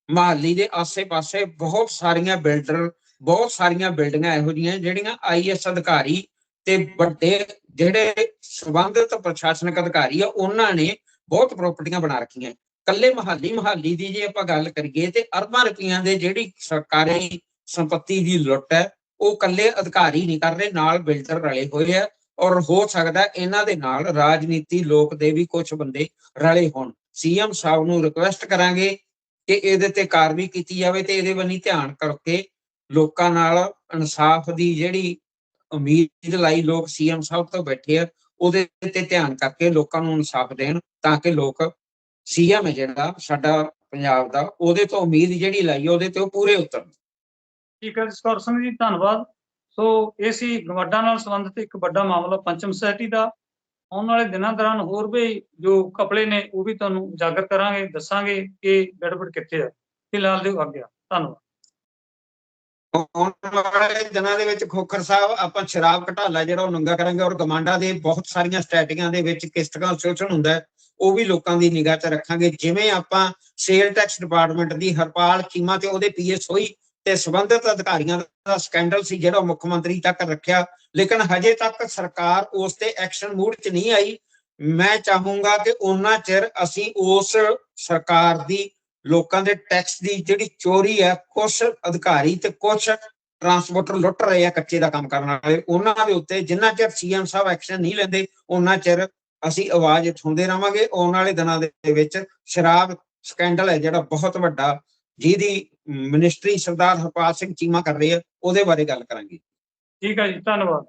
ਮਹਾਲੀ ਦੇ ਆਸੇ-ਪਾਸੇ ਬਹੁਤ ਸਾਰੀਆਂ ਬਿਲਡਰ, ਬਹੁਤ ਸਾਰੀਆਂ ਬਿਲਡਿੰਗਾਂ ਇਹੋ ਜਿਹੀਆਂ ਜਿਹੜੀਆਂ ਆਈਐਸ ਅਧਿਕਾਰੀ ਤੇ ਵੱਡੇ ਜਿਹੜੇ ਸੰਬੰਧਿਤ ਪ੍ਰਸ਼ਾਸਨਿਕ ਅਧਿਕਾਰੀ ਆ, ਉਹਨਾਂ ਨੇ ਬਹੁਤ ਪ੍ਰਾਪਰਟੀਆਂ ਬਣਾ ਰੱਖੀਆਂ। ਕੱਲੇ ਮਹਾਲੀ ਮਹਾਲੀ ਦੀ ਜੇ ਆਪਾਂ ਗੱਲ ਕਰੀਏ ਤੇ ਅਰਬਾਂ ਰੁਪਈਆਂ ਦੇ ਜਿਹੜੀ ਸਰਕਾਰੀ ਸੰਪਤੀ ਦੀ ਲੁੱਟ ਹੈ, ਉਹ ਕੱਲੇ ਅਧਿਕਾਰੀ ਨਹੀਂ ਕਰ ਰਹੇ, ਨਾਲ ਬਿਲਡਰ ਰਲੇ ਹੋਏ ਆ ਔਰ ਹੋ ਸਕਦਾ ਇਹਨਾਂ ਦੇ ਨਾਲ ਰਾਜਨੀਤੀ ਲੋਕ ਦੇ ਵੀ ਕੁਝ ਬੰਦੇ ਰਲੇ ਹੋਣ। ਸੀਐਮ ਸਾਹਿਬ ਨੂੰ ਰਿਕੁਐਸਟ ਕਰਾਂਗੇ ਕਿ ਇਹਦੇ ਤੇ ਕਾਰਵਾਈ ਕੀਤੀ ਜਾਵੇ ਤੇ ਇਹਦੇ ਬੰਨੀ ਧਿਆਨ ਕਰਕੇ ਲੋਕਾਂ ਨਾਲ ਇਨਸਾਫ ਦੀ ਜਿਹੜੀ ਉਮੀਦ ਲਾਈ ਲੋਕ ਸੀਐਮ ਸਾਹਿਬ ਤੋਂ ਬੈਠੇ ਆ, ਉਹਦੇ ਤੇ ਧਿਆਨ ਕਰਕੇ ਲੋਕਾਂ ਨੂੰ ਇਨਸਾਫ ਦੇਣ ਤਾਂ ਕਿ ਲੋਕ ਸੀਐਮ ਹੈ ਜਿਹੜਾ ਸਾਡਾ ਪੰਜਾਬ ਦਾ ਉਹਦੇ ਤੋਂ ਉਮੀਦ ਜਿਹੜੀ ਲਾਈ ਆ, ਉਹਦੇ ਤੇ ਉਹ ਪੂਰੇ ਉਤਰਨ। ਠੀਕ ਹੈ ਸਤੌਰ ਸਿੰਘ ਜੀ ਧੰਨਵਾਦ। ਸੋ ਇਹ ਸੀ ਗਵਾਡਾ ਨਾਲ ਸੰਬੰਧਿਤ ਇੱਕ ਵੱਡਾ ਮਾਮਲਾ ਪੰਚਮ ਸੋਸਾਇਟੀ ਦਾ। ਆਉਣ ਵਾਲੇ ਦਿਨਾਂ ਦੌਰਾਨ ਹੋਰ ਵੀ ਜੋ ਕਪੜੇ ਨੇ ਉਹ ਵੀ ਤੁਹਾਨੂੰ ਉਜਾਗਰ ਕਰਾਂਗੇ ਦੱਸਾਂਗੇ ਕਿ ਗੜਬੜ ਕਿੱਥੇ ਹੈ ਫਿਲਹਾਲ ਦਿਓ ਆਗਿਆ ਧੰਨਵਾਦ। ਆਉਣ ਵਾਲੇ ਦਿਨਾਂ ਦੇ ਵਿੱਚ ਖੋਖਰ ਸਾਹਿਬ ਆਪਾਂ ਸ਼ਰਾਬ ਘਟਾਲਾ ਜਿਹੜਾ ਉਹ ਨੰਗਾ ਕਰਾਂਗੇ ਔਰ ਗਮਾਂਡਾ ਦੇ ਬਹੁਤ ਸਾਰੀਆਂ ਸਟ੍ਰੈਟਜੀਆਂ ਦੇ ਵਿੱਚ ਕਿਸ ਤਰ੍ਹਾਂ ਸ਼ੋਸ਼ਣ ਹੁੰਦਾ ਹੈ। ਉਹ ਵੀ ਲੋਕਾਂ ਦੀ ਨਿਗਾਹ 'ਚ ਰੱਖਾਂਗੇ। ਜਿਵੇਂ ਆਪਾਂ ਸੇਲ ਟੈਕਸ ਡਿਪਾਰਟਮੈਂਟ ਦੀ ਹਰਪਾਲ ਚੀਮਾ ਤੇ ਉਹਦੇ ਪੀਐਸ ਹੋਈ ਤੇ ਸੰਬੰਧਿਤ ਅਧਿਕਾਰੀਆਂ ਦਾ ਸਕੈਂਡਲ ਸੀ, ਜਿਹੜਾ ਮੁੱਖ ਮੰਤਰੀ ਤੱਕ ਰੱਖਿਆ। ਲੇਕਿਨ ਹਜੇ ਤੱਕ ਸਰਕਾਰ ਉਸ ਤੇ ਐਕਸ਼ਨ ਮੂਡ 'ਚ ਨਹੀਂ ਆਈ। ਮੈਂ ਚਾਹੂੰਗਾ ਕਿ ਉਹਨਾਂ ਚਿਰ ਅਸੀਂ ਉਸ ਸਰਕਾਰ ਦੀ, ਲੋਕਾਂ ਦੇ ਟੈਕਸ ਦੀ ਜਿਹੜੀ ਚੋਰੀ ਹੈ ਕੁਝ ਅਧਿਕਾਰੀ ਤੇ ਕੁਝ ਟਰਾਂਸਪੋਰਟਰ ਲੁੱਟ ਰਹੇ ਆ ਕੱਚੇ ਦਾ ਕੰਮ ਕਰਨ ਵਾਲੇ, ਉਹਨਾਂ ਦੇ ਉੱਤੇ ਜਿੰਨਾ ਚਿਰ ਸੀਐਮ ਸਾਹਿਬ ਐਕਸ਼ਨ ਨਹੀਂ ਲੈਂਦੇ ਉਹਨਾਂ ਚਿਰ ਅਸੀਂ ਆਵਾਜ਼ ਉਠਾਉਂਦੇ ਰਵਾਂਗੇ ਆਉਣ ਵਾਲੇ ਦਿਨਾਂ ਦੇ ਵਿੱਚ ਸ਼ਰਾਬ ਸਕੈਂਡਲ ਹੈ ਜਿਹੜਾ ਬਹੁਤ ਵੱਡਾ, ਜਿਹਦੀ ਮਿਨਿਸਟਰੀ ਸਰਦਾਰ ਹਰਪਾਲ ਸਿੰਘ ਚੀਮਾ ਕਰ ਰਹੀ ਹੈ, ਉਹਦੇ ਬਾਰੇ ਗੱਲ ਕਰਾਂਗੇ। ਠੀਕ ਹੈ ਜੀ, ਧੰਨਵਾਦ।